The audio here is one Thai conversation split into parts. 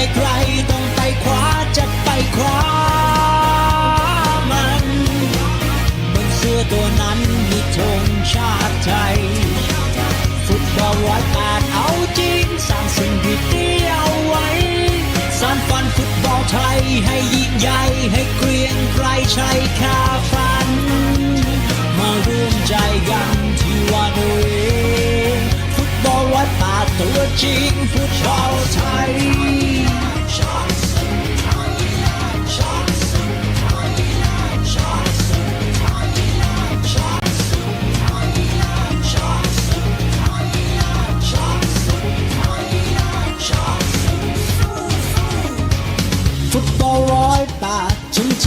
ไม่ไกลต้องไปขวาจะไปขวามันบนเสื้อตัวนั้นมีธงชาติไทย ฟุตบอลร้อยแปดเอาจริงสร้างสิ่งดีๆเอาไว้สานฝันฟุตบอลไทยให้ยิ่งใหญ่ให้เกรียงไกรชัยคาฝัน มาร่วมใจกันที่วาดเองฟุตบอลร้อยแปดตัวจริงฟุตบอลไทย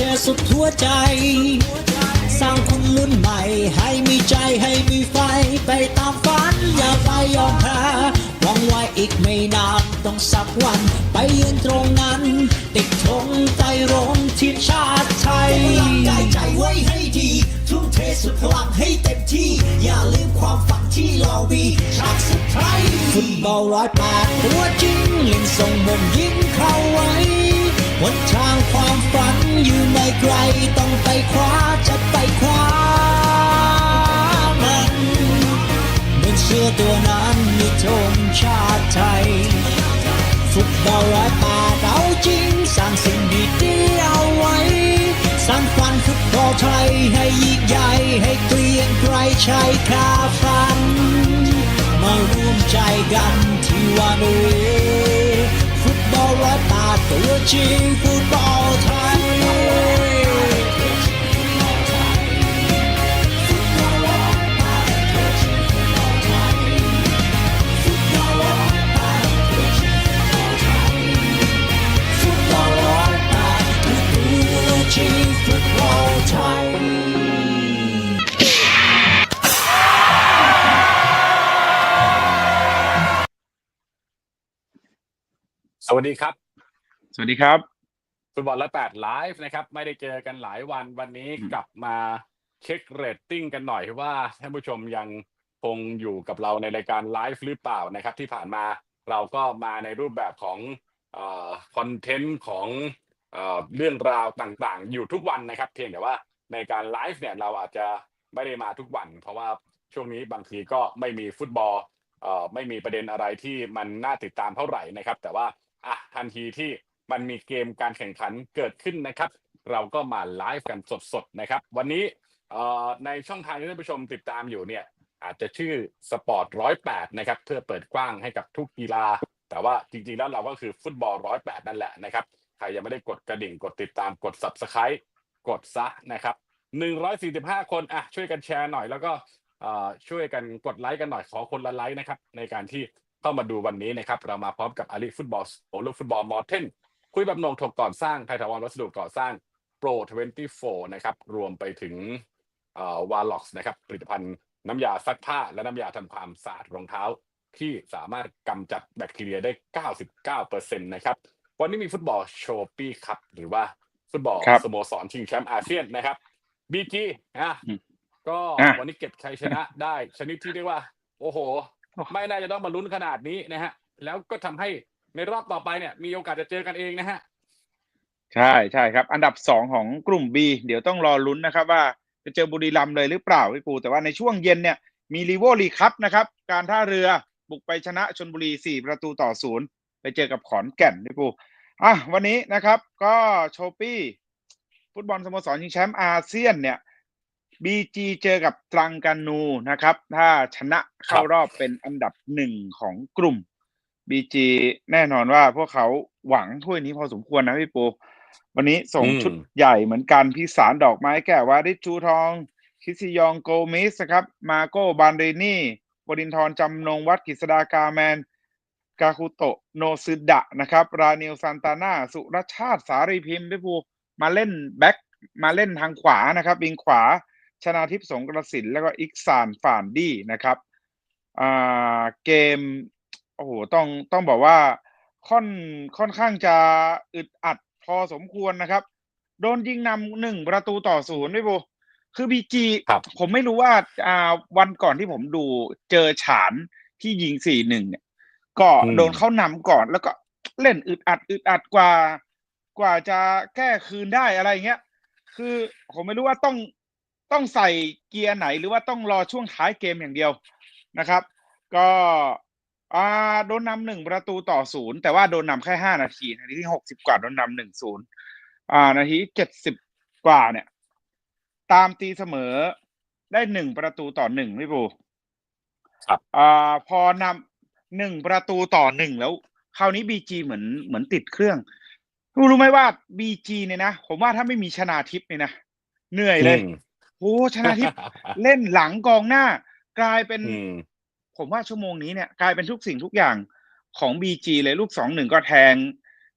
ชุ่มเทสุดหัวใจ สร้างคนรุ่นใหม่ ให้มีใจให้มีไฟ ไปตามฝันอย่าไปยอมแพ้หวังไว้อีกไม่นานต้องสักวัน ไปยืนตรงนั้น ติดธงไตรรงทีมชาติไทยเต็มพลังกายใจไว้ให้ดีทุ่มเทสุดพลังให้เต็มที่ อย่าลืมความฝันที่เรามีช้างสุดท้ายฟุตบอลร้อยแปดตัวจริงเล่นส่งมงยิงเข้าไว้ หนทางความฝันอยู่ไม่ไกลต้องไปคว้าจะไปคว้ามันบนเสื้อตัวนั้นมีธงชาติไทย ฟุตบอลร้อยแปดเอาจริงสร้างสิ่งดีๆเอาไว้ สร้างฝันฟุตบอลไทยให้ยิ่งใหญ่ให้เกรียงไกรชัยคาฝัน มาร่วมใจกันที่วานเว จริงฟุตบอลไทยฟุตบอลร้อยแปดคือตัวจริงฟุตบอลไทยสวัสดีครับ วัสดีครับฟุตบอลละแปดไลฟ์นะครับ ไม่ได้เจอกันหลายวันวันนี้อืมกลับมาเช็คเรตติ้งกันหน่อยว่าท่านผู้ชมยังคงอยู่กับเราในรายการไลฟ์หรือเปล่านะครับ ที่ผ่านมาเราก็มาในรูปแบบของคอนเทนต์ของเอ่อเรื่องราวต่างๆ อยู่ทุกวันนะครับ เพียงแต่ว่าในการไลฟ์เนี่ยเราอาจจะไม่ได้มาทุกวัน เพราะว่าช่วงนี้บางทีก็ไม่มีฟุตบอลเอ่อไม่มีประเด็นอะไรที่มันน่าติดตามเท่าไหร่นะครับ แต่ว่าอะทันทีที่ มันมีเกมการแข่งขันเกิดขึ้นนะครับ เราก็มาไลฟ์กันสดๆนะครับ วันนี้เอ่อในช่องทางที่ท่านผู้ชมติดตามอยู่เนี่ยอาจจะชื่อสปอร์ตร้อยแปดนะครับเพื่อเปิดกว้างให้กับทุกกีฬา แต่ว่าจริงๆแล้วเราก็คือฟุตบอลร้อยแปดนั่นแหละนะครับใครยังไม่ได้กดกระดิ่งกดติดตามกด subscribe กดซะนะครับหนึ่งร้อยสี่สิบห้าคนอะช่วยกันแชร์หน่อยแล้วก็เอ่อช่วยกันกดไลค์กันหน่อยขอคนละไลค์นะครับในการที่เข้ามาดูวันนี้นะครับ เรามาพร้อมกับอาลีฟุตบอลโอลูฟุตบอลมอร์เทน คุยแบบนงถกก่อนสร้างไทยทาวรวัสดุก่อสร้างโปร24นะครับ รวมไปถึงเอ่อวาล็อกนะครับ ผลิตภัณฑ์น้ำยาซักผ้า และน้ำยาทำความสะอาดรองเท้า ที่สามารถกำจัดแบคทีเรียได้ 99%นะครับ วันนี้มีฟุตบอลโชปี้ครับ หรือว่าฟุตบอลครับสโมสรชิงแชมป์อาเซียนนะครับบีจีอะอืมก็อะวันนี้เก็บชัยชนะได้ชนิดที่เรียกว่า โอ้โห ไม่น่าจะต้องมาลุ้นขนาดนี้นะฮะ แล้วก็ทำให้ ในรอบต่อไปเนี่ย มีโอกาสจะเจอกันเองนะฮะ ใช่ใช่ครับ อันดับสองของกลุ่ม B เดี๋ยวต้องรอลุ้นนะครับ ว่าจะเจอบุรีรัมย์เลยหรือเปล่าพี่ปู แต่ว่าในช่วงเย็นเนี่ยมีรีโวลีคัพนะครับ การท่าเรือบุกไปชนะชนบุรี 4 ประตูต่อศูนย์ไปเจอกับขอนแก่นพี่ปูอะวันนี้นะครับ ก็โชปี้ฟุตบอลสโมสรชิงแชมป์อาเซียนเนี่ย BG เจอกับตรังกานูนะครับ ถ้าชนะเข้ารอบเป็นอันดับหนึ่งของกลุ่ม BG แน่นอนว่าพวกเขาหวังถ้วยนี้พอสมควรนะพี่ปู วันนี้ส่งอืมชุดใหญ่เหมือนกันพิสารดอกไม้แก่วาริชชูทอง คิซิยองโกมิสนะครับ มาโกบานเรนี่วดินทร์จำนงวัดกฤษดากาแมน กาคุโตะโนซึดะนะครับ รานิลซานตาน่า สุรชาติสารีพิมพ์พี่ภูมาเล่นแบ็คมาเล่นทางขวานะครับวิงขวาชนาทิพย์สงกระสินแล้วก็อิกซานฟานดี้นะครับอ่าเกมโอ้โหต้องต้องบอกว่าค่อนค่อนข้างจะอึดอัดพอสมควรนะครับ โดนยิงนำหนึ่งประตูต่อศูนย์ด้วยโบคือบีจีครับผมไม่รู้ว่าอ่าวันก่อนที่ผมดูเจอฉานที่ยิงสี่หนึ่งเนี่ยก็อืมโดนเขานำก่อนแล้วก็เล่นอึดอัดอึดอัดกว่า กว่าจะแก้คืนได้อะไรเงี้ย คือผมไม่รู้ว่าต้องต้องใส่เกียร์ไหนหรือว่าต้องรอช่วงท้ายเกมอย่างเดียวนะครับ ก็ อ่าโดนนำหนึ่งประตูต่อศูนย์แต่ว่าโดนนำแค่ห้านาทีนาทีที่หกสิบกว่าโดนนำหนึ่งศูนย์อ่านาทีเจ็ดสิบกว่าเนี่ย ตามตีเสมอได้หนึ่งประตูต่อหนึ่งพี่ปูครับอ่าพอนำหนึ่งประตูต่อหนึ่งแล้วคราวนี้บีจีเหมือนเหมือนติดเครื่อง รู้รู้ไหมว่าบีจีเนี่ยนะผมว่าถ้าไม่มีชนาทิพย์เนี่ยนะเหนื่อยเลยอืมโอ้ชนาทิพย์เล่นหลังกองหน้า กลายเป็นอืม ผมว่าชั่วโมงนี้เนี่ยกลายเป็นทุกสิ่งทุกอย่างของบีจีเลยลูกสองหนึ่งก็แทง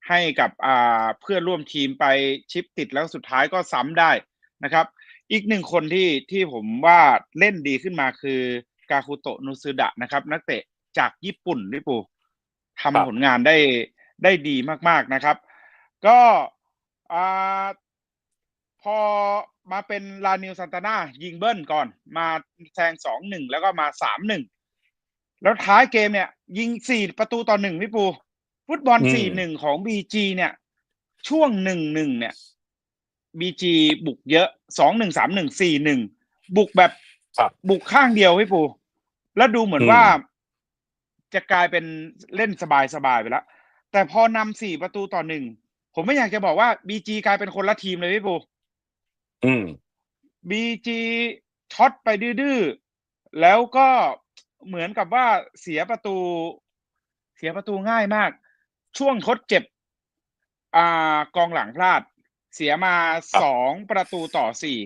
ให้กับอ่าเพื่อนร่วมทีมไปชิปติดแล้วสุดท้ายก็ซ้ำได้นะครับ อีกหนึ่งคนที่ที่ผมว่าเล่นดีขึ้นมาคือกาคุโตะนุซึดะนะครับ นักเตะจากญี่ปุ่นพี่ปูครับทำผลงานได้ได้ดีมากๆนะครับ ก็อ่าพอมาเป็นลานิวซันตานายิงเบิ้ลก่อน มาแซงสองหนึ่งแล้วก็มาสามหนึ่ง แล้วท้ายเกมเนี่ย ยิงสี่ประตูต่อหนึ่งพี่ปู ฟุตบอลอืมสี่หนึ่งของบีจีเนี่ย ช่วงหนึ่งหนึ่งเนี่ยบีจีบุกเยอะสองหนึ่งสามหนึ่งสี่หนึ่งบุกแบบครับบุกข้างเดียวพี่ปู แล้วดูเหมือนอืมว่า จะกลายเป็นเล่นสบายๆไปแล้วแต่พอนำสี่ประตูต่อหนึ่งผมไม่อยากจะบอกว่าบีจีกลายเป็นคนละทีมเลยพี่ปู อืมบีจีช็อตไปดื้อๆแล้วก็ เหมือนกับว่าเสียประตู เสียประตูง่ายมาก ช่วงทดเจ็บ อ่ากองหลังพลาด เสียมาครับสองประตูต่อสี่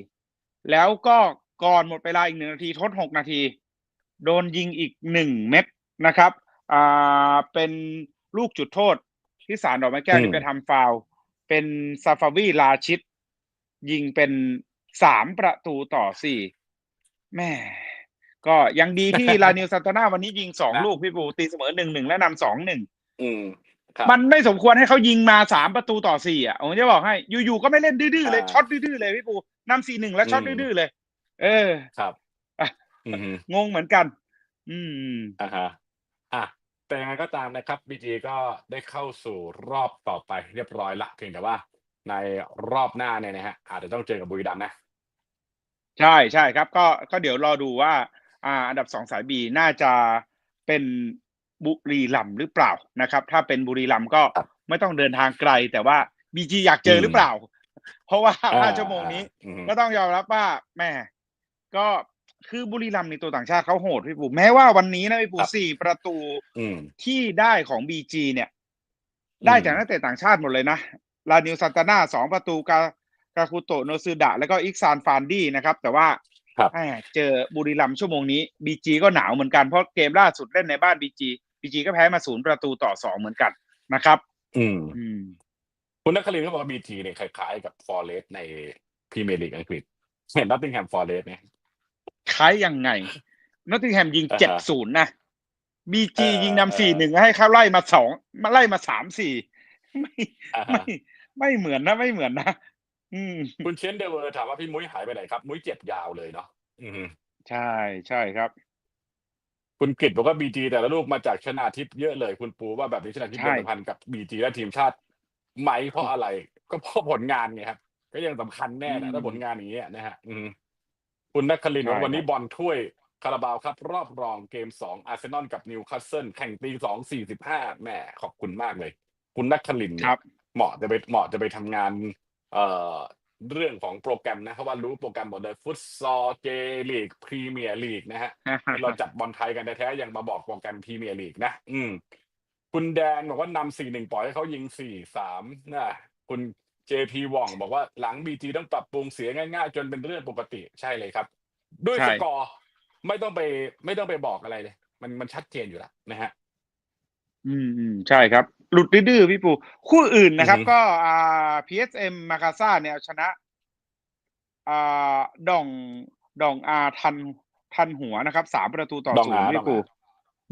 แล้วก็ก่อนหมดเวลาอีกหนึ่งนาทีทดหกนาที โดนยิงอีกหนึ่งเม็ดนะครับ อ่าเป็นลูกจุดโทษ ที่สารดอกไม้แก้วอืมที่ไปทำฟาวล์เป็นซาฟาวีลาชิต ยิงเป็นสามประตูต่อสี่แม่ ก็ยังดีที่ลานิวซันตานาวันนี้ยิงสองนะลูกพี่ปูตีเสมอหนึ่งหนึ่งและนำสองหนึ่งอืมครับมันไม่สมควรให้เขายิงมาสามประตูต่อสี่อะผมจะบอกให้ อยู่ๆก็ไม่เล่นดื้อๆเลยอ่าช็อตดื้อๆเลยพี่ปูนำสี่หนึ่งแล้วช็อตอืมดื้อๆเลย เออครับอะอืมงงเหมือนกัน อืมอ่าฮะอะแต่ยังไงก็ตามนะครับบีจีก็ได้เข้าสู่รอบต่อไปเรียบร้อยละเพียงแต่ว่า ในรอบหน้าเนี่ยนะฮะอาจจะต้องเจอกับบุรีรัมย์นะ ใช่ใช่ครับ ก็ก็เดี๋ยวรอดูว่า อ่าอันดับสองสายบีน่าจะเป็นบุรีรัมย์หรือเปล่านะครับ ถ้าเป็นบุรีรัมย์ก็ครับไม่ต้องเดินทางไกล แต่ว่าบีจีอยากเจอหรือเปล่า เพราะว่าห้าชั่วโมงนี้อืมก็ต้องยอมรับว่าแม่ก็คือบุรีรัมย์ในตัวต่างชาติเขาโหดพี่ปูแม้ว่าวันนี้นะพี่ปูครับสี่ประตูอืมที่ได้ของบีจีเนี่ยอืมได้จากนักเตะต่างชาติหมดเลยนะลานิวซันตานาสองประตูกากาคุโตะโนซึดะ แล้วก็อิกซานฟานดี้นะครับ แต่ว่า ครับแหมเจอบุรีรัมย์ชั่วโมงนี้บีจีก็หนาวเหมือนกันเพราะเกมล่าสุดเล่นในบ้านบีจีบีจีก็แพ้มาศูนย์ประตูต่อสองเหมือนกันนะครับ อืมอืมคุณนักคลินก็บอกว่าบีทีเนี่ยคล้ายๆกับฟอร์เรสในพรีเมียร์ลีกอังกฤษเห็นนอตติงแฮมฟอร์เรสไหมคล้ายยังไงนอตติงแฮมยิงอ่าเจ็ดฮะศูนย์นะบีจีเออยิงเออนำสี่หนึ่งให้เขาไล่มาสองมาไล่มาสามสี่ไม่อ่าไม่ฮะไม่เหมือนนะ ไม่เหมือนนะ อืม คุณเชนเดเวอร์ถามว่าพี่มุ้ยหายไปไหนครับ มุ้ยเจ็บยาวเลยเนาะอืมใช่ใช่ครับ คุณกฤษบอกว่าบีจีแต่ละลูกมาจากชนาทิพย์เยอะเลย คุณปูว่าแบบนี้ชนาทิพย์ใช่ เป็นสัมพันธ์กับบีจีและทีมชาติไหมเพราะอะไร ก็เพราะผลงานไงครับก็ยังสำคัญแน่นะถ้าผลงานอย่างเงี้ยนะฮะอืมคุณนักคลินบอกว่าวันนี้บอลถ้วยคาราบาวครับ รอบรองเกมสองอาร์เซนอลกับนิวคาสเซิลแข่งตีสองสี่สิบห้าแหม่ขอบคุณมากเลย คุณนักคลินเนี่ย ครับ เหมาะจะไปเหมาะจะไปทำงาน เอ่อเรื่องของโปรแกรมนะเพราะว่ารู้โปรแกรมหมดเลยฟุตซอลเจลีกพรีเมียร์ลีกนะฮะเราจัดบอลไทยกันแท้ๆยังมาบอกโปรแกรมพรีเมียร์ลีกนะอืมคุณแดนบอกว่านำสี่หนึ่งปล่อยให้เขายิงสี่สามนะคุณเจพีว่องบอกว่าหลังบีจีต้องปรับปรุงเสียง่ายๆ จนเป็นเรื่องปกติใช่เลยครับ ด้วยใช่สกอร์ไม่ต้องไป ไม่ต้องไปบอกอะไรเลย มันมันชัดเจนอยู่แล้วนะฮะ อืมอืมใช่ครับ หลุดดื้อๆพี่ปู คู่อื่นนะครับอือฮึก็อ่า PSM มาคาซ่าเนี่ยเอาชนะอ่าดองดองอาทันทันหัวนะครับสามประตูต่อดองศูนอาย์ดพี่องปูอา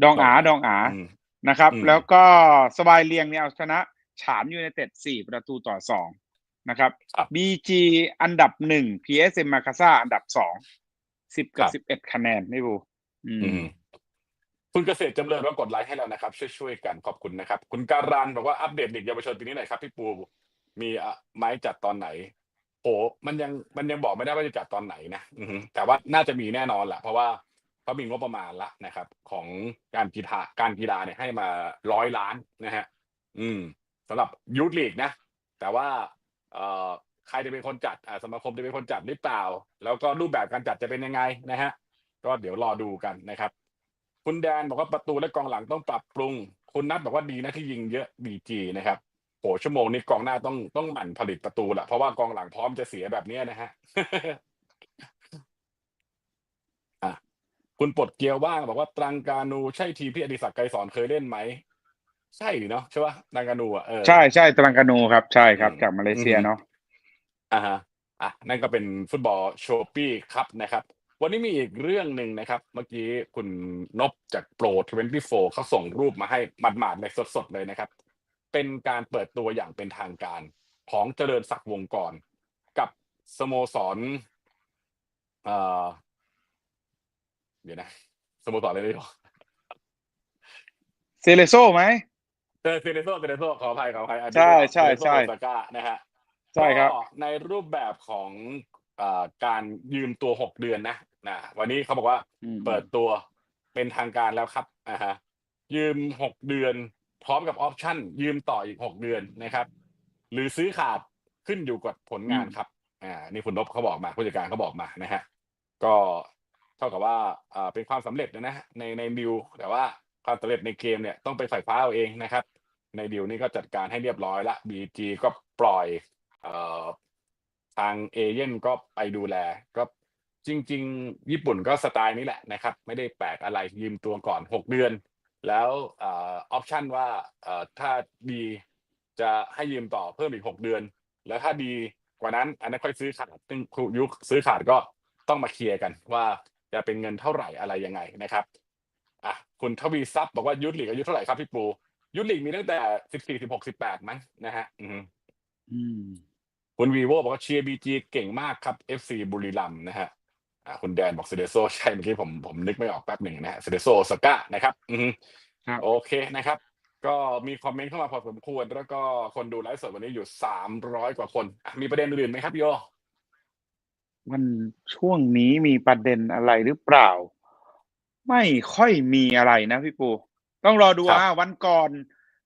ดองอาดดอองงอาอาอืม นะครับ อืม แล้วก็สวายเลียงเนี่ยเอาชนะฉานยูไนเต็ดสี่ประตูต่อสองนะครับ ครับ BG อันดับหนึ่ง PSM มาคาซ่าอันดับสองสิบกับสิบเอ็ดคะแนนพี่ปูอืม อืม คุณเกษตรจำเริญว่ากดไลค์ให้แล้วนะครับ ช่วยๆกันขอบคุณนะครับ คุณการันบอกว่าอัปเดตเด็กเยาวชนปีนี้หน่อยครับพี่ปูมีอะไม้จัดตอนไหนโหมันยังมันยังบอกไม่ได้ว่าจะจัดตอนไหนนะอือฮึแต่ว่าน่าจะมีแน่นอนแหละเพราะว่าเขามีงบประมาณละนะครับ ของการกีฬาการกีฬาเนี่ยให้มาร้อยล้านนะฮะอืมสำหรับยูทลีกนะ แต่ว่าเอ่อใครจะเป็นคนจัดอ่าสมาคมจะเป็นคนจัดหรือเปล่า แล้วก็รูปแบบการจัดจะเป็นยังไงนะฮะ ก็เดี๋ยวรอดูกันนะครับ คุณแดนบอกว่าประตูและกองหลังต้องปรับปรุง คุณนัทบอกว่าดีนะที่ยิงเยอะบีจีนะครับโหชั่วโมงนี้กองหน้าต้องต้องหมั่นผลิตประตูแหละเพราะว่ากองหลังพร้อมจะเสียแบบเนี้ยนะฮะอะคุณปลดเกียร์ว่างบอกว่าตรังกานูใช่ทีมที่อดิศักดิ์ไกรสอนเคยเล่นไหม ใช่เนาะใช่ปะตรังกานูอะเออใช่ใช่ตรังกานูครับ ใช่ครับอืมจากมาเลเซียอืมเนาะอ่าฮะอะนั่นก็เป็นฟุตบอลโชปี้ครับนะครับ วันนี้มีอีกเรื่องหนึ่งนะครับ เมื่อกี้คุณนบจากโปร24เขาส่งรูปมาให้หมาดๆในสดๆเลยนะครับ เป็นการเปิดตัวอย่างเป็นทางการของเจริญศักดิ์วงกรกับสโมสรเอ่อเดี๋ยวนะ สโมสรอะไรดีวะเซเลโซไหมเออเซเนโซเซเนโซขออภัยขออภัยอันนี้ใช่ใช่เซเนโซใช่โอซาก้านะฮะใช่ครับก็ในรูปแบบของเอ่อ การยืมตัวหกเดือนนะนะวันนี้เขาบอกว่าอืมเปิดตัวเป็นทางการแล้วครับอ่าฮะยืมหกเดือน พร้อมกับออปชั่น ยืมต่ออีกหกเดือนนะครับ หรือซื้อขาดขึ้นอยู่กับผลงานครับอ่านี่คุณนพเขาบอกมาผู้จัดการเขาบอกมานะฮะก็เท่ากับว่าอ่าเป็นความสำเร็จนะฮะในในดิวแต่ว่าความสำเร็จในเกมเนี่ยต้องไปฝ่ายฟ้าเอาเองนะครับ ในดิวนี้ก็จัดการให้เรียบร้อยละ BG ก็ปล่อยเอ่อ ทางเอเย่นก็ไปดูแลก็จริง ๆ ญี่ปุ่นก็สไตล์นี้แหละนะครับ ไม่ได้แปลกอะไรยืมตัวก่อนหกเดือน แล้วออปชันว่าถ้าดีจะให้ยืมต่อเพิ่มอีกหกเดือน แล้วถ้าดีกว่านั้นอันนั้นค่อยซื้อขาดซึ่งครูยุคซื้อขาดก็ต้องมาเคลียร์กันว่าจะเป็นเงินเท่าไหร่อะไรยังไงนะครับอะคุณทวีทรัพย์บอกว่ายุทธลีกอายุเท่าไหร่ครับพี่ปู ยุทธลีกมีตั้งแต่สิบสี่สิบหกสิบแปดมั้งนะฮะ อืมอืม คุณวีโวบอกว่าเชียร์บีจีเก่งมากครับ FC บุรีรัมย์นะฮะอ่าคุณแดนบอกเซเดโซใช่เมื่อกี้ผมผมนึกไม่ออกแป๊บหนึ่งนะฮะเซเดโซสก้านะครับอืมครับ โอเคนะครับ ก็มีคอมเมนต์เข้ามาพอสมควร แล้วก็คนดูไลฟ์สดวันนี้อยู่สามร้อยกว่าคนอะมีประเด็นอื่นไหมครับโย มันช่วงนี้มีประเด็นอะไรหรือเปล่า ไม่ค่อยมีอะไรนะพี่ปู ต้องรอดูครับ อ่าวันก่อน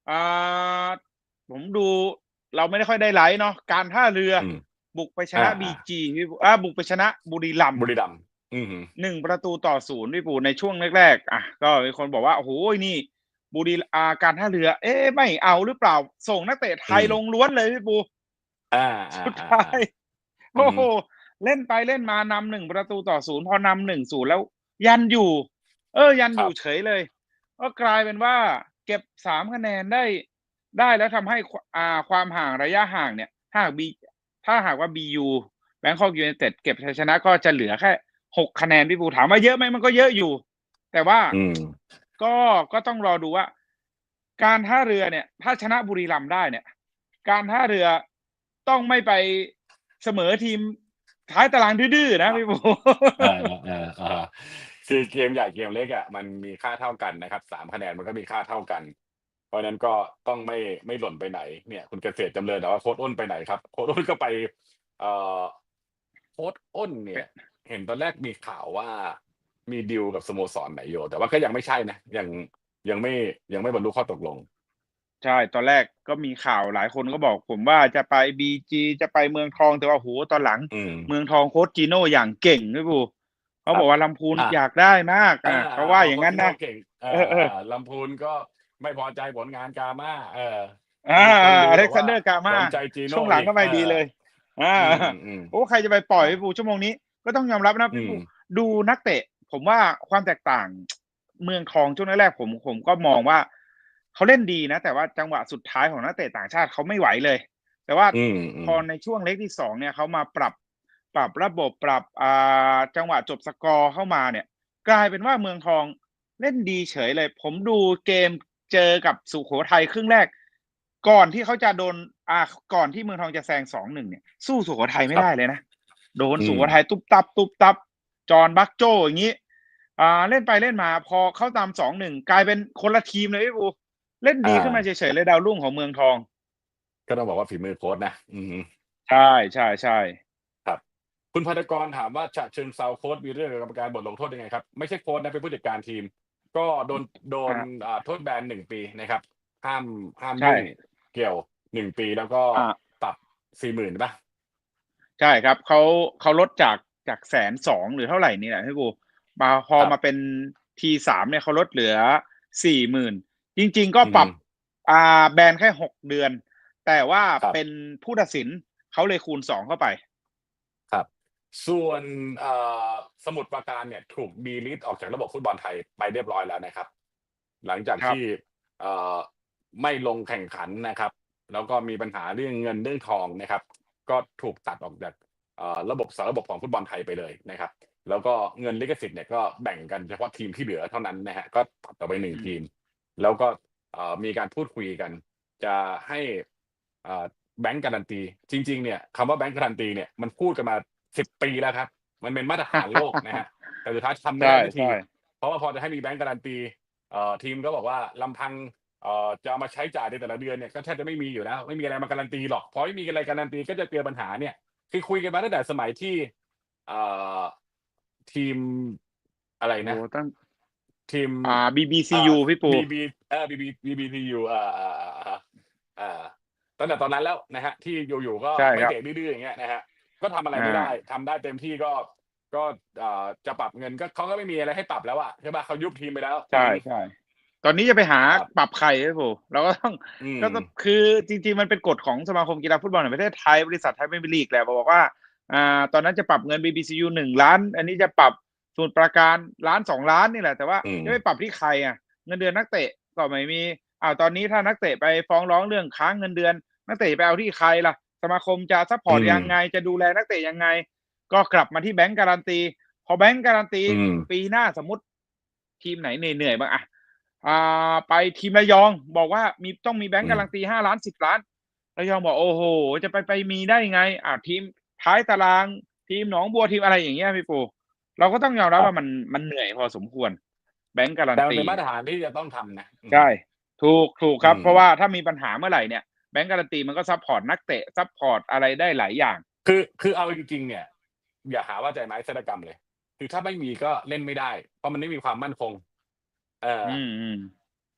อ่าผมดู เราไม่ได้ค่อยได้ไลฟ์เนาะการท่าเรืออืมบุกไปชนะอ่าบีจีพี่ปูอ่าบุกไปชนะบุรีรัมย์บุรีรัมย์อืมหนึ่งประตูต่อศูนย์พี่ปูในช่วงแรกๆอะก็มีคนบอกว่าโอ้โหนี่ บุรีอาการท่าเรือ เอ๊ะไม่เอาหรือเปล่า ส่งนักเตะไทยลงล้วนเลยพี่ปูอ่าอ่าสุดอ่าท้ายอืมโอ้โหเล่นไปเล่นมานำหนึ่งประตูต่อศูนย์พอนำหนึ่งศูนย์แล้ว ยันอยู่ เออ ยันอยู่เฉยเลย ก็กลายเป็นว่า เก็บสามคะแนนได้ ได้แล้วทำให้ควอ่าความห่างระยะห่างเนี่ย ถ้าหากบีถ้าหากว่าบียูแบงคอกยู n นเต็ดเก็บชัยชนะก็จะเหลือแค่หกคะแนนพี่ปูถามว่าเยอะไหมมันก็เยอะอยู่ แต่ว่าอืมก็ก็ต้องรอดูว่า การท่าเรือเนี่ย ถ้าชนะบุรีรัมย์ได้เนี่ย การท่าเรือต้องไม่ไปเสมอทีมท้ายตารางดื้อๆนะพี่ปูอ่าอ่าอ่าคือเกมใหญ่เกมเล็กอะมันมีค่าเท่ากันนะครับสามคะแนนมันก็มีค่าเท่ากัน เพราะฉะนั้นก็ต้องไม่ไม่หล่นไปไหนเนี่ยคุณเกษตรจำเริญแต่ว่าโค้ดอ้นไปไหนครับโค้ดอ้นก็ไปเอ่อโค้ดอ้นเนี่ย เห็นตอนแรกมีข่าวว่ามีดีลกับสโมสรไหนโยแต่ว่าก็ยังไม่ใช่นะยังยังไม่ยังไม่บรรลุข้อตกลง ใช่ ตอนแรกก็มีข่าวหลายคนก็บอก ผมว่าจะไปบีจีจะไปเมืองทองแต่ว่าโหตอนหลัง อืม เมืองทองโค้ชจีโน่อย่างเก่งพี่ปูเขาบอกว่าลำพูนอะ อยากได้มากอะเขาว่าอย่างนั้นนะเก่งเอเออเอออลำพูนก็ ไม่พอใจผลงานกามาเอออ่ามีคนดูอเล็กซานเดอร์บอกกาว่ามาสนใจจีโน่ช่วงหลังก็ไม่อีกดีเลยอ่าอืมอืมโอ้ใครจะไปปล่อยพี่ปูชั่วโมงนี้ก็ต้องยอมรับนะพี่ปูอืมดูนักเตะ ผมว่าความแตกต่างเมืองทองช่วงแรกๆผมผมก็มองว่าเขาเล่นดีนะ แต่ว่าจังหวะสุดท้ายของนักเตะต่างชาติเขาไม่ไหวเลย แต่ว่าอืมอืมพอในช่วงเล็กที่สองเนี่ยเขามาปรับปรับระบบปรับอ่าจังหวะจบสกอร์เข้ามาเนี่ย กลายเป็นว่าเมืองทองเล่นดีเฉยเลย ผมดูเกม เจอกับสุโขทัยครึ่งแรก ก่อนที่เขาจะโดนอ่าก่อนที่เมืองทองจะแซงสองหนึ่งเนี่ย สู้สุโขทัยไม่ได้เลยนะโดนสุโขทัยตุ๊บตับ ตุ๊บตับ จอห์นบักโจอย่างนี้อ่าเล่นไปเล่นมา พอเข้าตามสองหนึ่งกลายเป็นคนละทีมเลยพี่ปูเล่นดีขึ้นมาเฉยๆเลยดาวรุ่งของเมืองทอง ก็ต้องบอกว่าฝีมือโค้ชนะอืมใช่ใช่ใช่คุณพันธกรถามว่าฉะเชิงเซาโค้ชมีเรื่องเกี่ยวกับการบทลงโทษยังไงครับ ไม่ใช่โค้ชนะเป็นผู้จัดการทีม ก็โดนโดนอ่าโทษแบนหนึ่งปีนะครับ ห้ามห้ามยุ่งเกี่ยวหนึ่งปีแล้วก็อ่าปรับสี่หมื่นป่ะ ใช่ครับเขาเขาลดจากจากแสนสองหรือเท่าไหร่นี่แหละพี่ปูมาพอครับมาเป็นทีสามเนี่ยเขาลดเหลือสี่หมื่นจริง ๆ ก็ปรับอืมอ่าแบนแค่หกเดือน แต่ว่าครับเป็นผู้ตัดสินเขาเลยคูณสองเข้าไปครับ ส่วนเอ่อสมุดปราการเนี่ยถูกดีลิทออกจากระบบฟุตบอลไทยไปเรียบร้อยแล้วนะครับ หลังจากครับที่เอ่อไม่ลงแข่งขันนะครับ แล้วก็มีปัญหาเรื่องเงินเรื่องทองนะครับ ก็ถูกตัดออกจากเอ่อระบบสารระบบของฟุตบอลไทยไปเลยนะครับ แล้วก็เงินลิขสิทธิ์เนี่ยก็แบ่งกันเฉพาะทีมที่เหลือเท่านั้นนะฮะก็ตัดออกไปหนึ่งทีม แล้วก็เอ่อมีการพูดคุยกัน จะให้เอ่อแบงก์การันตี จริง ๆ เนี่ยคำว่าแบงก์การันตีเนี่ยมันพูดกันมา สิบปีแล้วครับ มันเป็นมาตรฐานโลกนะฮะแต่สุดท้ายทำไม่ใช่ได้สักทีใช่เพราะว่าพอจะให้มีแบงก์การันตีเอ่อทีมก็บอกว่าลำพังเอ่อจะเอามาใช้จ่ายในแต่ละเดือนเนี่ยก็แทบจะไม่มีอยู่แล้ว ไม่มีอะไรมาการันตีหรอกพอไม่มีอะไรการันตีก็จะเกิดปัญหาเนี่ยคือคุยกันมาตั้งแต่สมัยที่เอ่อทีมอะไรนะโอ้ตั้งทีมอ่า BBCU พี่ปูบีบีเออบีบีบีบีทียูอ่าอ่าอ่าอ่าอ่าตั้งแต่ตอนนั้นแล้วนะฮะที่อยู่ๆก็ใช่ไม่ครับเตะดื้อๆอย่างเงี้ยนะฮะ ก็ทำอะไรไม่ได้ทำได้เต็มที่ก็ก็อ่าจะปรับเงินก็เขาก็ไม่มีอะไรให้ปรับแล้วอะใช่ป่ะเขายุบทีมไปแล้วใช่ใช่ตอนนี้จะไปหาครับปรับใครพี่ปูเราก็ต้องอืมก็ต้องคือจริง ๆ มันเป็นกฎของสมาคมกีฬาฟุตบอลแห่งประเทศไทยบริษัทไทยไม่มีลีกแหละบอกว่าอ่า ตอนนั้นจะปรับเงิน BBCU หนึ่งล้าน อันนี้จะปรับสมุดประการล้านสองล้านนี่แหละ แต่ว่าอืมจะไม่ปรับที่ใครอะเงินเดือนนักเตะก็ไม่มีอ้าวตอนนี้ถ้านักเตะไปฟ้องร้องเรื่องค้างเงินเดือน นักเตะไปเอาที่ใครล่ะ สมาคมจะซัพพอร์ตยังไง จะดูแลนักเตะยังไง ก็กลับมาที่แบงก์การันตี พอแบงก์การันตีอืมปีหน้าสมมติทีมไหนเหนื่อยๆบ้างอะอ่าไปทีมระยอง บอกว่ามีต้องมีแบงก์การันตีห้าล้านสิบล้านระยองบอกโอ้โห จะไปไปมีได้ไงอ่าทีมท้ายตาราง ทีมหนองบัวทีมอะไรอย่างเงี้ยพี่ปูเราก็ต้องยอมรับว่ามันมันเหนื่อยพอสมควร แบงก์การันแต่มันตีเป็นมาตรฐานที่จะต้องทำนะอืมใช่ถูกถูกครับอืมเพราะว่าถ้ามีปัญหาเมื่อไหร่เนี่ย แบงก์การันตีมันก็ซัพพอร์ตนักเตะซัพพอร์ตอะไรได้หลายอย่าง คือคือเอาจริงๆเนี่ย อย่าหาว่าใจไม้เศรษฐกรรมเลย คือถ้าไม่มีก็เล่นไม่ได้ เพราะมันไม่มีความมั่นคง เออออืมอืม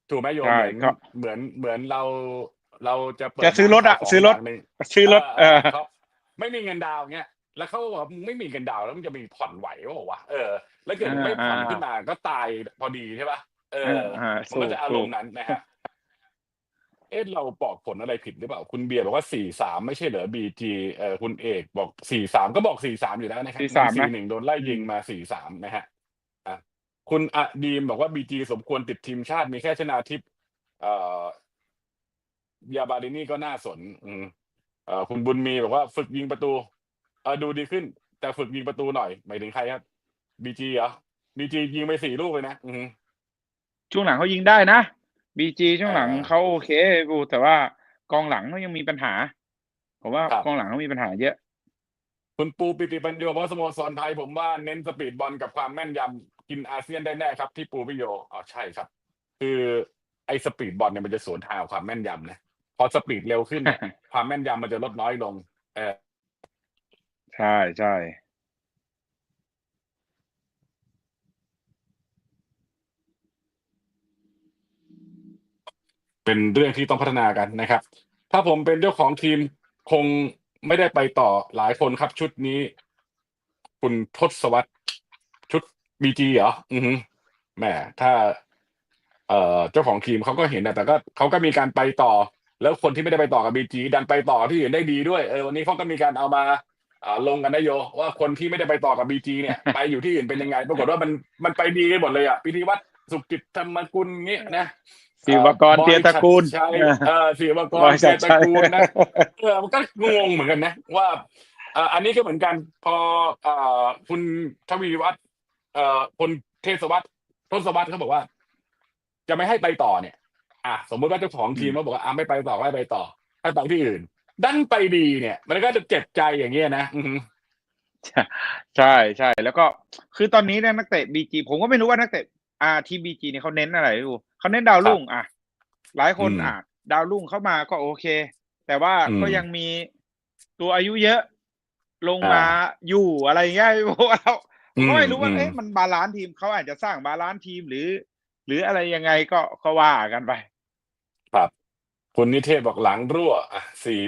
ถูกไหมโยมใช่เหมือนก็เหมือนเหมือนเราเราจะเปิดจะซื้อรถอะขายขงซื้อรถย่างหนึ่งซื้อรถ เออเขาไม่มีเงินดาวน์เงี้ยแล้วเขาบอกว่ามึงไม่มีเงินดาวน์แล้วมึงจะมีผ่อนไหวบอกว่าวะเออ แล้วเกิดอ่าไม่ผ่อนอ่าขึ้นมาก็ตายพอดีใช่ป่ะเอออ่ามันก็จะถูกอารมณ์นั้นนะฮะ เอ๊ะเราบอกผลอะไรผิดหรือเปล่า คุณเบียร์บอกว่าสี่สามไม่ใช่เหรอบีจีเออคุณเอกบอกสี่สามก็บอกสี่สามอยู่แล้วนะครับ43นะ สี่หนึ่งโดนไล่ยิงมาสี่สามนะฮะอะคุณอดีมบอกว่าบีจีสมควรติดทีมชาติมีแค่ชนาทิพย์เอ่อยาบาดินี่ก็น่าสน อืมเอ่อคุณบุญมีบอกว่าฝึกยิงประตูเออดูดีขึ้น แต่ฝึกยิงประตูหน่อยหมายถึงใครครับบีจีเหรอบีจียิงไปสี่ลูกเลยนะอืม ช่วงหลังเขายิงได้นะ บีจีช่วงหลังอ่าเขาโอเคกูแต่ว่ากองหลังเขายังมีปัญหา ผมว่าครับ กองหลังเขามีปัญหาเยอะ คุณปูปิติปัญโยบอกว่าสโมสรไทยผมว่าเน้นสปีดบอลกับความแม่นยำกินอาเซียนได้แน่ครับ ที่ปูพิโยอ๋อใช่ครับ คือไอ้สปีดบอลเนี่ยมันจะสวนทางกับความแม่นยำนะพอสปีดเร็วขึ้นเนี่ย ความแม่นยำมันจะลดน้อยลงเออใช่ใช่ เป็นเรื่องที่ต้องพัฒนากันนะครับ ถ้าผมเป็นเจ้าของทีมคงไม่ได้ไปต่อหลายคนครับ ชุดนี้ คุณทศวรรษชุดบีจีเหรอ อือแหมถ้า เอ่อเจ้าของทีมเขาก็เห็นนะแต่ก็เขาก็มีการไปต่อ แล้วคนที่ไม่ได้ไปต่อกับบีจีดันไปต่อที่อื่นได้ดีด้วยเออวันนี้เขาก็มีการเอามาลงกันนโยว่าคนที่ไม่ได้ไปต่อกับบีจีเนี่ย ไปอยู่ที่อื่นเป็นยังไง ปรากฏว่ามันมันไปดีกันหมดเลยอะพิธีวัตรสุขจิตธรรมกุลเงี้ยนะ ศิวกรเตียตระกูลบอยชัดชัยเออศิวกรบอยเตีชัยดตระชัยกูลนะเออมันก็งงเหมือนกันนะว่าเอ่ออันนี้ก็เหมือนกัน พอเอ่อคุณทวีวัฒน์เอ่อคนเทศวัฒน์ทศวัฒน์เขาบอกว่า จะไม่ให้ไปต่อเนี่ย อะสมมติว่าเจ้าของทีมเขาบอกว่าอะไม่ไปต่อไม่ไปต่อให้ไปที่อื่น ดันไปดีเนี่ย มันก็จะเจ็บใจอย่างเงี้ยนะอือฮึใช่ใช่แล้วก็คือตอนนี้เนี่ยนักเตะบีจีผมก็ไม่รู้ว่านักเตะอ่าทีมบีจีเนี่ยเขาเน้นอะไรไม่รู้ เขาเน้นดาวรุ่งอะ หลายคนอืมอะ ดาวรุ่งเข้ามาก็โอเค แต่ว่าอืมก็ยังมีตัวอายุเยอะ ลงมาอยู่อะไรเงี้ยพี่โบเราผมก็ไม่รู้ว่าเอ๊ะมันบาลานซ์ทีมเขาอาจจะสร้างบาลานซ์ทีมหรือ หรืออะไรยังไงก็ก็ว่ากันไป ครับคุณนิเทศบอกหลังรั่วอะสี่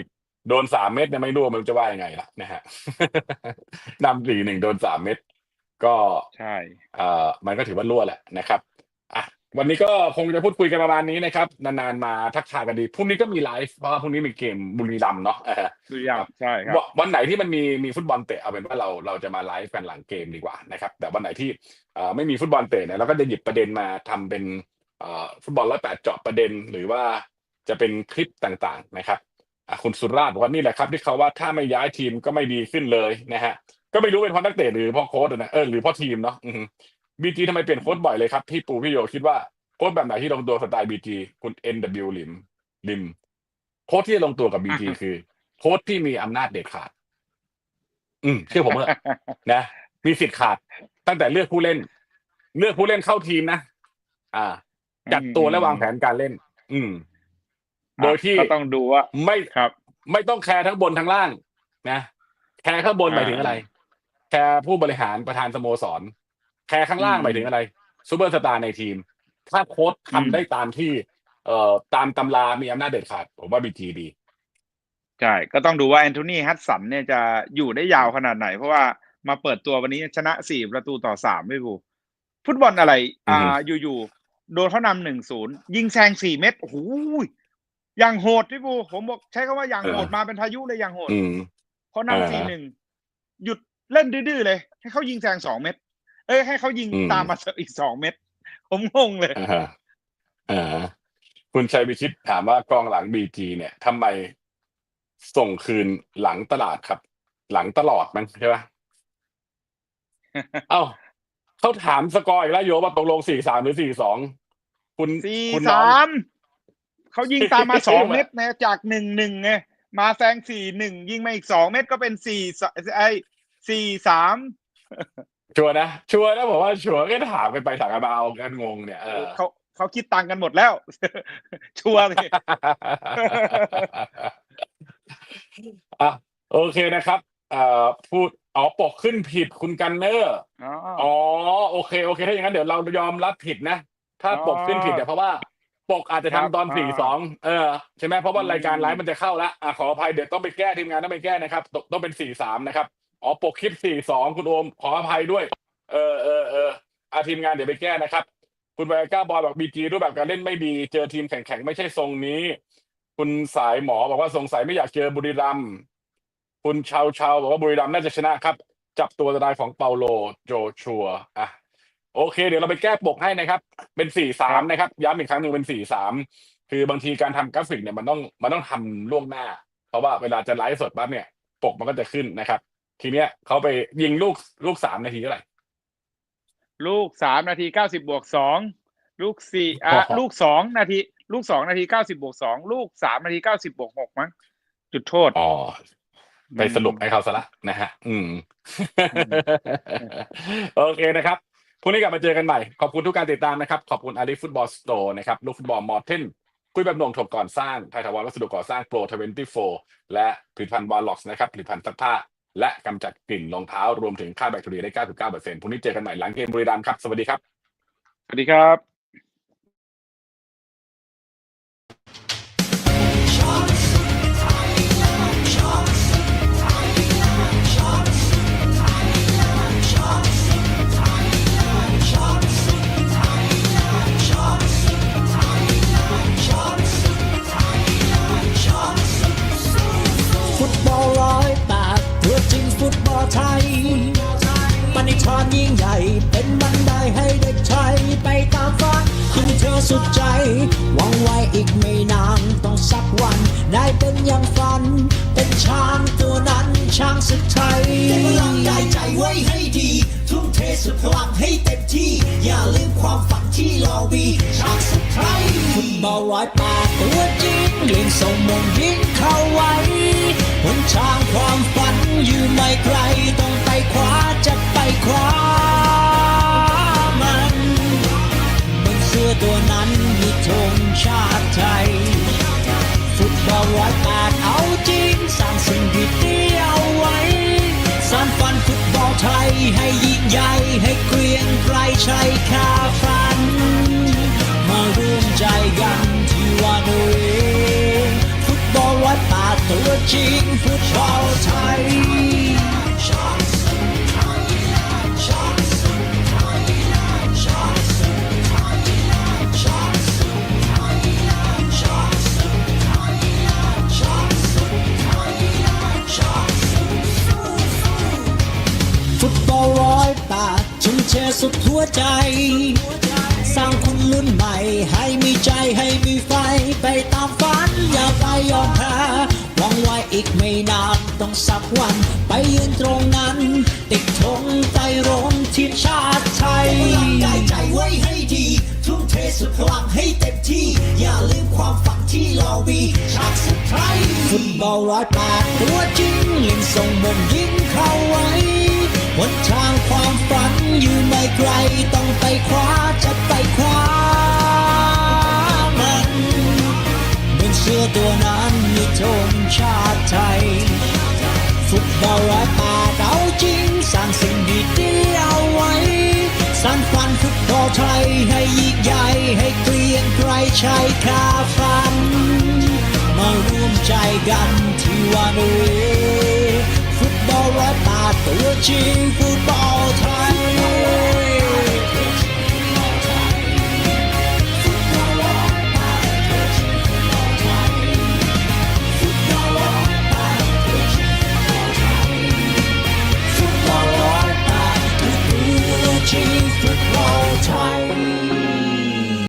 โดนสามเม็ดเนี่ยไม่รั่วมันจะว่ายังไงล่ะนะฮะนำสี่หนึ่งโดนสามเม็ดก็ใช่เอ่อมันก็ถือว่ารั่วแหละนะครับอะ วันนี้ก็คงจะพูดคุยกันประมาณนี้นะครับ นานๆมาทักทายกันดีพรุ่งนี้ก็มีไลฟ์เพราะว่าพรุ่งนี้มีเกมบุรีรัมย์เนาะเออดูอย่างใช่ครับวันวันไหนที่มันมีมีฟุตบอลเตะเอาเป็นว่าเราเราจะมาไลฟ์กันหลังเกมดีกว่านะครับ แต่วันไหนที่เอ่อไม่มีฟุตบอลเตะเนี่ยเราก็จะหยิบประเด็นมาทำเป็นเอ่อฟุตบอลร้อยแปดเจาะประเด็น หรือว่าจะเป็นคลิปต่างๆนะครับอะคุณสุราษฎร์บอกว่านี่แหละครับ ที่เขาว่าถ้าไม่ย้ายทีมก็ไม่ดีขึ้นเลยนะฮะก็ไม่รู้เป็นเพราะนักเตะหรือเพราะโค้ชนะเออหรือเพราะทีมเนาะ บีจีทำไมเปลี่ยนโค้ชบ่อยเลยครับ พี่ปูพี่โยคิดว่าโค้ชแบบไหนที่ลงตัวสไตล์บีจีคุณ NW ลิมลิมโค้ชที่จะลงตัวกับบีจีคือ โค้ชที่มีอำนาจเด็ดขาด อืมเชื่อผมเถอะนะ มีสิทธิ์ขาด ตั้งแต่เลือกผู้เล่น เลือกผู้เล่นเข้าทีมนะอ่า จัดตัวและวางแผนการเล่น อืม โดยที่ก็ต้องดูว่าไม่ครับ ไม่ต้องแคร์ทั้งบนทั้งล่าง นะแคร์ข้างบนอ่าหมายถึงอะไรแคร์ผู้บริหารประธานสโมสร แคร์ข้างล่างอืมหมายถึงอะไรซูเปอร์สตาร์ในทีม ถ้าโค้ชอืมทำได้ตามที่ เอ่อตามตำรามีอำนาจเด็ดขาด ผมว่าบีจีดีใช่ก็ต้องดูว่าแอนโทนีฮัตสันเนี่ยจะอยู่ได้ยาวขนาดไหน เพราะว่ามาเปิดตัววันนี้ชนะสี่ประตูต่อสามไม่บูฟุตบอลอะไร อ่าอือฮึอยู่ๆโดนเขานำหนึ่งศูนย์ยิงแซงสี่เม็ดโอ้โหอย่างโหดพี่บูผมบอกใช้คำว่าอย่างโหดมาเป็นพายุเลยอย่างโหดอืมเขาอ่านำสี่หนึ่งหยุดเล่นดื้อๆเลย ให้เขายิงแซงสองเม็ด เอ้ยให้เขายิงอืมตามมาอีกสองเม็ดผมงงเลยอ่าฮะอ่าคุณชัยวิชิตถามว่ากองหลังบีจีเนี่ยทำไมส่งคืนหลังตลาดครับ หลังตลอดมั้งใช่ปะเอ้าเขาถามสกอร์อีกแล้วโยว่าตกลงสี่สามหรือสี่สองคุณสี่คุณน้อสางมเขายิงตามมาสองมาเม็ดนะจากหนึ่งหนึ่งไงมาแซงสี่หนึ่งยิงมาอีกสองเม็ดก็เป็นสี่ไอสี่สาม ชัวร์นะชัวร์นะบอกว่าชัวร์ก็ถามกันไปถามกันมาเอากันงงเนี่ยเออเขาเขาคิดตังค์กันหมดแล้ว ชัวร์เลยอะโอเคนะครับเอ่อพูดอ๋อปกขึ้นผิดคุณกันเนอร์อ๋ออ๋อโอเคโอเคถ้าอย่างนั้นเดี๋ยวเรายอมรับผิดนะ ถ้าอ๋อปกขึ้นผิดเนี่ยเพราะว่าปกอาจจะครับทำตอนอ่าสี่สองเออใช่ไหมเพราะว่าอืมรายการไลฟ์มันจะเข้าแล้วอะขออภัยเดี๋ยวต้องไปแก้ทีมงานต้องไปแก้นะครับต้องต้องเป็นสี่สามนะครับ อ๋อปกคลิปสี่สองคุณโอมขออภัยด้วย เออเออเอออาทีมงานเดี๋ยวไปแก้นะครับ คุณไวก้าบอยบอกบีจีรูปแบบการเล่นไม่ดี เจอทีมแข็งๆ ไม่ใช่ทรงนี้ คุณสายหมอบอกว่าสงสัยไม่อยากเจอบุรีรัมย์คุณชาวชาวบอกว่าบุรีรัมย์น่าจะชนะครับ จับตัวรายของเปาโลโจชัวอะโอเค เดี๋ยวเราไปแก้ปกให้นะครับ เป็นสี่สามนะครับ ย้ำอีกครั้งหนึ่งเป็นสี่สามคือบางทีการทำกราฟิกเนี่ยมันต้องมันต้องทำล่วงหน้า เพราะว่าเวลาจะไลฟ์สดปั๊บเนี่ย ปกมันก็จะขึ้นนะครับ ทีเนี้ยเขาไปยิงลูกลูกสามนาทีเท่าไหร่ลูกสามนาทีเก้าสิบบวกสองลูกสี่อะอ๋อลูกสองนาที ลูกสองนาทีเก้าสิบบวกสองลูกสามนาทีเก้าสิบบวกหกมั้งจุดโทษอ๋อไปสรุปให้เขาซะละนะฮะ อืม โอเคนะครับพรุ่งนี้กลับมาเจอกันใหม่ ขอบคุณทุกการติดตามนะครับ ขอบคุณอาลีฟุตบอลสโตร์นะครับ ลูกฟุตบอลมอร์เทนคุยแบบหน่วงถกก่อนสร้างไทยทวารวัสดุก่อสร้างโปรทเวนตี้โฟและผลิตภัณฑ์วอลล็อกส์นะครับผลิตภัณฑ์ซักผ้า และกำจัดกลิ่นรองเท้ารวมถึงค่าแบคทีเรียได้ 99%พรุ่งนี้เจอกันใหม่หลังเกมบุรีรัมย์ครับ สวัสดีครับ สวัสดีครับ ปณิธานยิ่งใหญ่ เป็นบันไดให้เด็กชายไปตามฝันคุณเธอสุดใจหวังไว้อีกไม่นานต้องสักวัน ได้เป็นอย่างฝัน เป็นช้างตัวนั้นช้างสุดไทยเก็บพลังได้ใจไว้ให้ดี ทุ่มเทสุดพลังให้เต็มที่ อย่าลืมความฝันที่เรามีช้างสุดไทยฟุตบอลร้อยแปดตัวจริงเลี้ยงส่งมงยิงเข้าไว้หนทางความฝันอยู่ไม่ไกล ต้องไปคว้าจะไปคว้ามันบนเสื้อตัวนั้นมีธงชาติไทย ฟุตบอลร้อยแปดเอาจริงสร้างสิ่งดีๆเอาไว้สานฝันฟุตบอล ไทยให้ยิ่งใหญ่ให้เกรียงไกรชัยคาฝัน มาร่วมใจกันที่วานเวฟุตบอลวัดป่าตัวจริงฟุตบอลไทย สุดหัวใจ สร้างคนรุ่นใหม่ ให้มีใจให้มีไฟ ไปตามฝัน อย่าไปยอมแพ้หวังไว้อีกไม่นานต้องสักวัน ไปยืนตรงนั้น ติดธงไตรรงทีมชาติไทยพลังกายใจไว้ให้ดี ทุ่มเทสุดพลังให้เต็มที่ อย่าลืมความฝันที่เรามีชาติสุดไทยฟุตบอลร้อยแปดตัวจริงเล่นส่งมงยิงเข้าไว้หนทางความฝันอยู่ ไม่ไกลต้องไปคว้าจะไปคว้ามันบนเสื้อตัวนั้นมีธงชาติไทย ฟุตบอลร้อยแปดเอาจริงสร้างสิ่งดีๆเอาไว้สร้างฝันฟุตบอลไทยให้ยิ่งใหญ่ให้เกรียงไกรชัยคาฝัน มาร่วมใจกันที่วานเวฟุตบอลร้อยแปดตัวจริงฟุตบอล time.